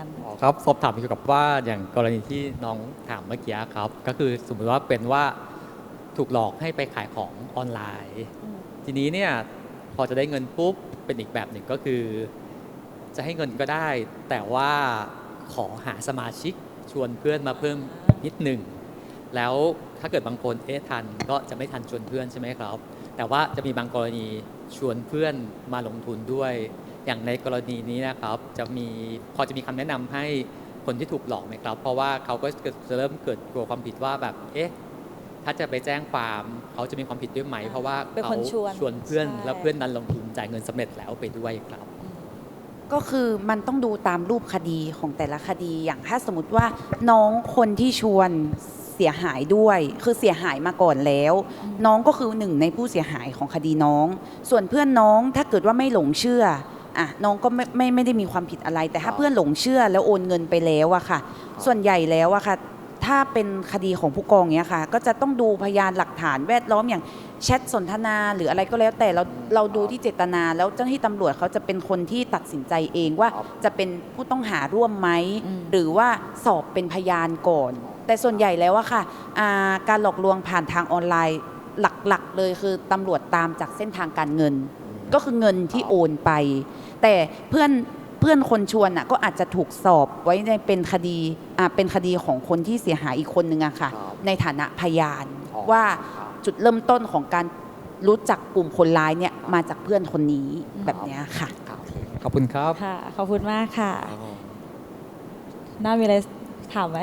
ารย์อ๋อครับสอบถามเกี่ยวกับว่าอย่างกรณีที่น้องถามเมื่อกี้ครับ ก็คือสมมติว่าเป็นว่าถูกหลอกให้ไปขายของออนไลน์อืมทีนี้เนี่ยพอจะได้เงินปุ๊บเป็นอีกแบบหนึ่งก็คือ จะให้เงินก็ได้ แต่ว่าขอหาสมาชิกชวนเพื่อนมาเพิ่มนิดหนึ่งแล้วถ้าเกิดบางคนเอ๊ะทันก็จะไม่ทันชวนเพื่อนใช่ไหมครับ แต่ว่าจะมีบางกรณีชวนเพื่อนมาลงทุนด้วย อย่างในกรณีนี้นะครับจะมีพอจะมีคำแนะนำให้คนที่ถูกหลอกไหมครับ เพราะว่าเขาก็จะเริ่มเกิดกลัวความผิดว่าแบบเอ๊ะถ้าจะไปแจ้งความเขาจะมีความผิดด้วยไหม เพราะว่าเป็นเขาคนชวนชวนเพื่อนใช่แล้วเพื่อนนั้นลงทุนจ่ายเงินสำเร็จแล้วไปด้วยครับ ก็คือมันต้องดูตามรูปคดีของแต่ละคดีอย่างถ้าสมมติว่าน้องคนที่ชวนเสียหายด้วย คือเสียหายมาก่อนแล้ว น้องก็คือหนึ่งในผู้เสียหายของคดีน้อง ส่วนเพื่อนน้องถ้าเกิดว่าไม่หลงเชื่อ อะน้องก็ไม่ไม่ไม่ได้มีความผิดอะไร แต่ถ้าเพื่อนหลงเชื่อแล้วโอนเงินไปแล้วอะค่ะ ส่วนใหญ่แล้วอะค่ะ ถ้าเป็นคดีของผู้กองเนี้ยค่ะ ก็จะต้องดูพยานหลักฐานแวดล้อมอย่างแชทสนทนาหรืออะไรก็แล้วแต่เราเราดูที่เจตนา แล้วเจ้าหน้าที่ตำรวจเขาจะเป็นคนที่ตัดสินใจเองว่าครับจะเป็นผู้ต้องหาร่วมไหมอืมหรือว่าสอบเป็นพยานก่อน แต่ส่วนใหญ่แล้วอะค่ะอ่าการหลอกลวงผ่านทางออนไลน์หลักๆ เลยคือตำรวจตามจากเส้นทางการเงิน ก็คือเงินที่โอนไป แต่เพื่อนเพื่อนคนชวนอะก็อาจจะถูกสอบไว้ในเป็นคดีอ่าเป็นคดีของคนที่เสียหายอีกคนนึงอะค่ะ ครับในฐานะพยานอ๋อ ว่าครับจุดเริ่มต้นของการรู้จักกลุ่มคนร้ายเนี่ยมาจากเพื่อนคนนี้แบบเนี้ยค่ะ ครับขอบคุณครับ ค่ะ ขอบคุณมากค่ะ น่ามีอะไรถามไหม